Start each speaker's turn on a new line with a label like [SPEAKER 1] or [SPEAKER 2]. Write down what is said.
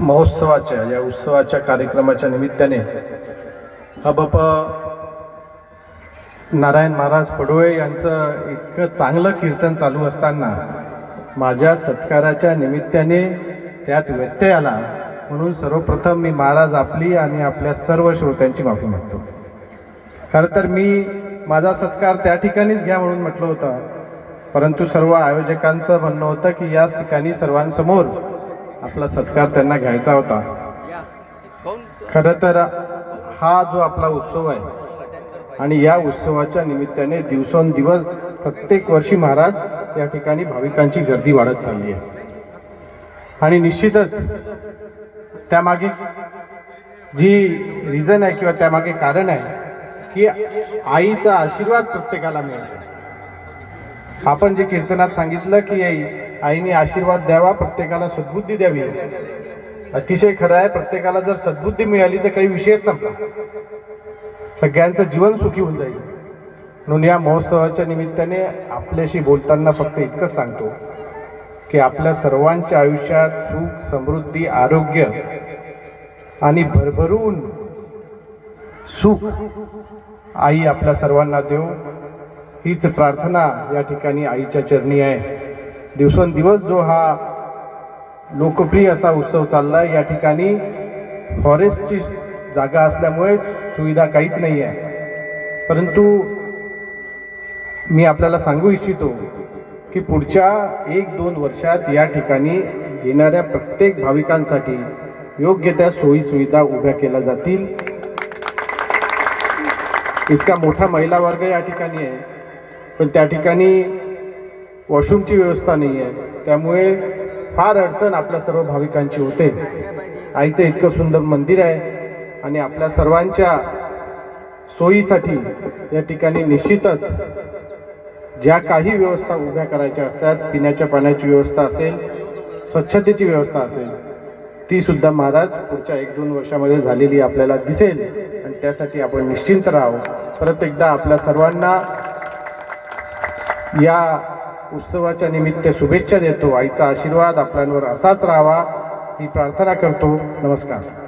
[SPEAKER 1] महोत्सवाच्या या उत्सवाच्या कार्यक्रमाच्या निमित्ताने अबप नारायण महाराज पडोळे यांचं इतकं चांगलं कीर्तन चालू असताना माझ्या सत्काराच्या निमित्ताने त्यात व्यत्यय आला. म्हणून सर्वप्रथम मी महाराज आपली आणि आपल्या सर्व श्रोत्यांची माफी मागतो. खरं तर मी माझा सत्कार त्या ठिकाणीच घ्या म्हणून म्हटलं होतं. परंतु सर्व आयोजकांचं म्हणणं होतं की या ठिकाणी सर्वांसमोर आपला सत्कार त्यांना घ्यायचा होता. खरं तर हा जो आपला उत्सव आहे आणि या उत्सवाच्या निमित्ताने दिवसेंदिवस प्रत्येक वर्षी महाराज या ठिकाणी भाविकांची गर्दी वाढत चालली आहे. आणि निश्चितच त्यामागे जी रिझन आहे किंवा त्यामागे कारण आहे की आईचा आशीर्वाद प्रत्येकाला मिळतो आपण जे कीर्तनात सांगितलं की आई आईने आशीर्वाद द्यावा प्रत्येकाला सद्बुद्धी द्यावी. अतिशय खरं आहे प्रत्येकाला जर सद्बुद्धी मिळाली तर काही विषयच संपला सगळ्यांचं जीवन सुखी होऊन जाईल. म्हणून या महोत्सवाच्या निमित्ताने आपल्याशी बोलताना फक्त इतकंच सांगतो की आपल्या सर्वांच्या आयुष्यात सुख समृद्धी आरोग्य आणि भरभरून सुख आई आपल्या सर्वांना देव हीच प्रार्थना या ठिकाणी आईच्या चरणी आहे. दिवसेंदिवस जो हा लोकप्रिय असा उत्सव चालला आहे या ठिकाणी फॉरेस्टची जागा असल्यामुळे सुविधा काहीच नाही आहे परंतु मी आपल्याला सांगू इच्छितो की पुढच्या एक दोन वर्षात या ठिकाणी येणाऱ्या प्रत्येक भाविकांसाठी योग्य त्या सोयीसुविधा उभ्या केल्या जातील. इतका मोठा महिला वर्ग या ठिकाणी आहे. पण त्या ठिकाणी वॉशरूमची व्यवस्था नाही आहे त्यामुळे फार अडचण आपल्या सर्व भाविकांची होते. आईचं इतकं सुंदर मंदिर आहे आणि आपल्या सर्वांच्या सोयीसाठी या ठिकाणी निश्चितच ज्या काही व्यवस्था उभ्या करायच्या असतात पिण्याच्या पाण्याची व्यवस्था असेल स्वच्छतेची व्यवस्था असेल ती सुद्धा महाराज पुढच्या एक दोन वर्षामध्ये झालेली आपल्याला दिसेल आणि त्यासाठी आपण निश्चिंत राहावं. परत एकदा आपल्या सर्वांना या उत्सवाच्या निमित्त शुभेच्छा देतो. आईचा आशीर्वाद आपल्यांवर असाच राहावा. ही प्रार्थना करतो. नमस्कार.